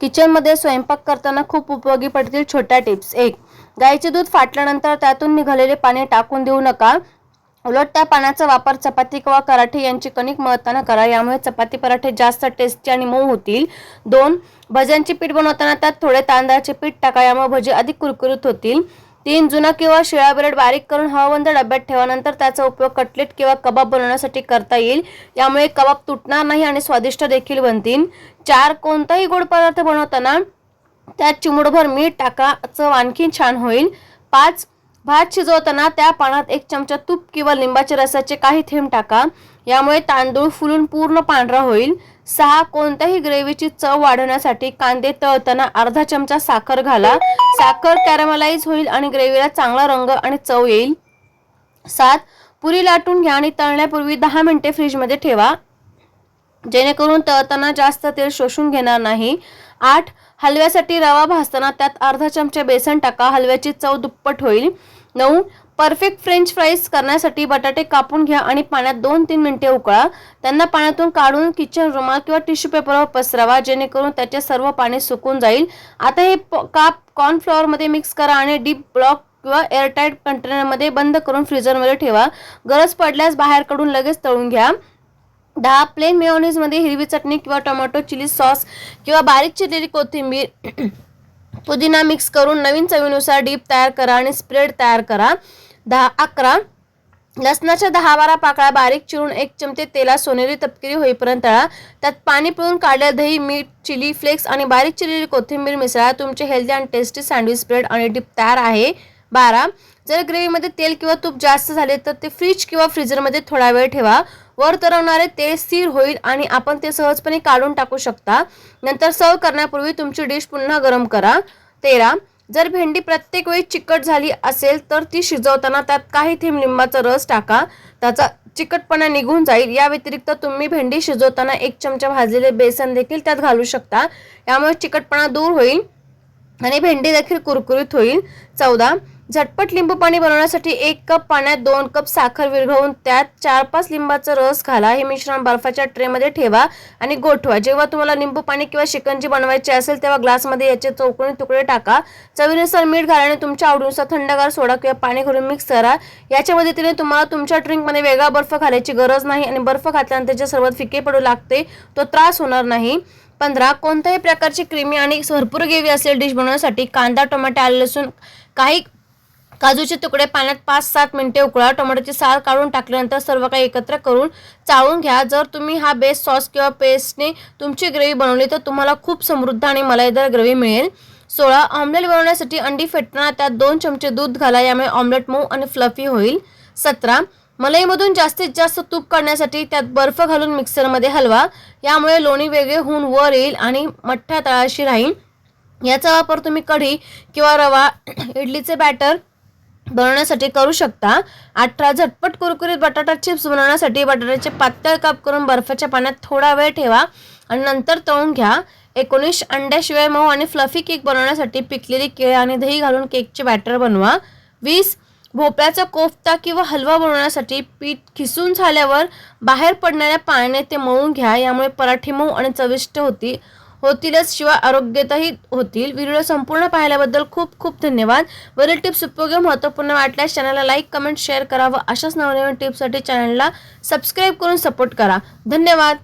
किचनमध्ये स्वयंपाक करताना खूप उपयोगी पडतील छोट्या टिप्स. एक गाईचे दूध फाटल्यानंतर त्यातून निघालेले पाणी टाकून देऊ नका. उलट त्या पाण्याचा वापर चपाती किंवा पराठे यांची कणिक मळताना करा. यामुळे चपाती पराठे जास्त टेस्टी आणि मऊ होतील. दोन भज्यांचे पीठ बनवताना त्यात थोडे तांदळाचे पीठ टाका. यामुळे भजी अधिक कुरकुरीत होतील. तीन जुना किंवा शिळा ब्रेड बारीक करून हवाबंद डब्यात ठेवानंतर त्याचा उपयोग कटलेट किंवा कबाब बनवण्यासाठी करता येईल. यामुळे कबाब तुटणार नाही आणि स्वादिष्ट देखील बनतील. चार कोणताही गोड पदार्थ बनवताना त्यात चिमुडभर मीठ टाका चव आणखी छान होईल. पाच भात शिजवताना त्या पाण्यात एक चमचा तूप किंवा लिंबाच्या रसाचे काही थेंब टाका. यामुळे तांदूळ फुलून पूर्ण पांढरा होईल. सहा कोणत्याही ग्रेव्हीची चव वाढवण्यासाठी कांदे तळताना अर्धा चमचा साखर घाला. साखर कॅरमलाइज होईल आणि ग्रेव्हीला चांगला रंग आणि चव येईल. सात पुरी लाटून घ्या आणि तळण्यापूर्वी दहा मिनिटे फ्रीजमध्ये ठेवा. जेणेकरून तळताना जास्त तेल शोषून घेणार नाही. आठ हलव्यासाठी रवा भाजताना त्यात अर्धा चमचा बेसन टाका. हलव्याची चव दुप्पट होईल. नऊ परफेक्ट फ्रेंच फ्राईज करण्यासाठी बटाटे कापून घ्या आणि पाण्यात दोन तीन मिनिटे उकळा. त्यांना पाण्यातून काढून किचन रुमाल किंवा टिश्यू पेपरवर पसरावा जेणेकरून त्याचे सर्व पाणी सुकून जाईल. आता हे प- काप कॉर्नफ्लॉवरमध्ये मिक्स करा आणि डीप ब्लॉक किंवा एअरटाईट कंटेनरमध्ये बंद करून फ्रीजरमध्ये ठेवा. गरज पडल्यास बाहेर काढून लगेच तळून घ्या. दहा प्लेन मेओनीजमध्ये हिरवी चटणी किंवा टोमॅटो चिली सॉस किंवा बारीक चिरलेली कोथिंबीर पुदिना मिक्स करून नवीन चवीनुसार डीप तयार करा आणि स्प्रेड तयार करा. दहा अकरा. लसणाच्या दहा बारा पाकळ्या बारीक चिरून एक चमचे तेलात सोनेरी तपकिरी होईपर्यंत तळा. त्यात पाणी पिळून काढलेलं दही मीठ चिली फ्लेक्स आणि बारीक चिरलेली कोथिंबीर मिसळा. तुमचे हेल्दी आणि टेस्टी सँडविच स्प्रेड आणि डीप तयार आहे. बारा. जर ग्रेव्हीमध्ये तेल किंवा तूप जास्त झाले तर ते फ्रीज किंवा फ्रीजरमध्ये थोडा वेळ ठेवा. वर तरवणारे तेल स्थिर होईल आणि आपण ते सहजपणे काढून टाकू शकता. नंतर सर्व करण्यापूर्वी तुमची डिश पुन्हा गरम करा. तेरा. जर भेंडी प्रत्येक वेळी चिकट झाली असेल तर ती शिजवताना त्यात काही थेंब लिंबाचा रस टाका. त्याचा चिकटपणा निघून जाईल. या व्यतिरिक्त तुम्ही भेंडी शिजवताना एक चमचा भाजलेले बेसन देखील त्यात घालू शकता. यामुळे चिकटपणा दूर होईल आणि भेंडी देखील कुरकुरीत होईल. चौदा. झटपट लिंबू पाणी बनवण्यासाठी एक कप पाण्यात दोन कप साखर विरघळून त्यात चार पाच लिंबाचा रस घाला. हे मिश्रण बर्फाच्या ट्रेमध्ये ठेवा आणि गोठवा. जेव्हा तुम्हाला लिंबू पाणी किंवा शिकंजी बनवायची असेल तेव्हा ग्लासमध्ये याचे चौकोनी तुकडे टाका. चवीनुसार मीठ घाला आणि तुमच्या आवडीनुसार थंडगार सोडा किंवा पाणी घालून मिक्स करा. याच्या मदतीने तुम्हाला तुमच्या ड्रिंकमध्ये वेगळा बर्फ घालायची गरज नाही आणि बर्फ घातल्यानंतर त्याच्या सर्वात फिके पडू लागते तो त्रास होणार नाही. पंधरा कोणत्याही प्रकारची क्रीमी आणि भरपूर गेवी असलेली डिश बनवण्यासाठी कांदा टोमॅटो आले लसूण काही काजूचे तुकडे पाण्यात पाच सात मिनिटे उकळा टोमॅटोची साल काढून टाकल्यानंतर सर्व काही एकत्र करून चाळून घ्या. जर तुम्ही हा बेस सॉस किंवा पेस्टने तुमची ग्रेव्ही बनवली तर तुम्हाला खूप समृद्ध आणि मलाईदार ग्रेव्ही मिळेल. सोळा ऑमलेट बनवण्यासाठी अंडी फेटताना त्यात दोन चमचे दूध घाला यामुळे ऑमलेट मऊ आणि फ्लफी होईल. सतरा मलईमधून जास्तीत जास्त तूप काढण्यासाठी त्यात बर्फ घालून मिक्सरमध्ये हलवा. यामुळे लोणी वेगळे होऊन वर येईल आणि मठ्ठा तळाशी राहील. याचा वापर तुम्ही कढी किंवा रवा इडलीचे बॅटर बनवण्यासाठी करू शकता. अठरा झटपट कुरकुरीत बटाटा चिप्स बनवण्यासाठी बटाट्याचे पातळ काप करून बर्फाच्या पाण्यात थोडा वेळ ठेवा आणि नंतर तळून घ्या. एकोणीस अंड्याशिवाय मऊ आणि फ्लफी केक बनवण्यासाठी पिकलेली केळ आणि दही घालून केकचे बॅटर बनवा. वीस भोपळ्याचा कोफ्ता किंवा हलवा बनवण्यासाठी पीठ खिसून झाल्यावर बाहेर पडणाऱ्या पाण्याने ते मळून घ्या. यामुळे पराठी मऊ आणि चविष्ट होती होतीलच शिवाय आरोग्यतही होतील. व्हिडिओ संपूर्ण पाहिल्याबद्दल खूप खूप धन्यवाद. वरील टिप्स उपयोगी महत्त्वपूर्ण वाटल्यास चॅनलला लाईक कमेंट शेअर करा व अशाच नवनवीन टिप्ससाठी चॅनलला सबस्क्राईब करून सपोर्ट करा. धन्यवाद.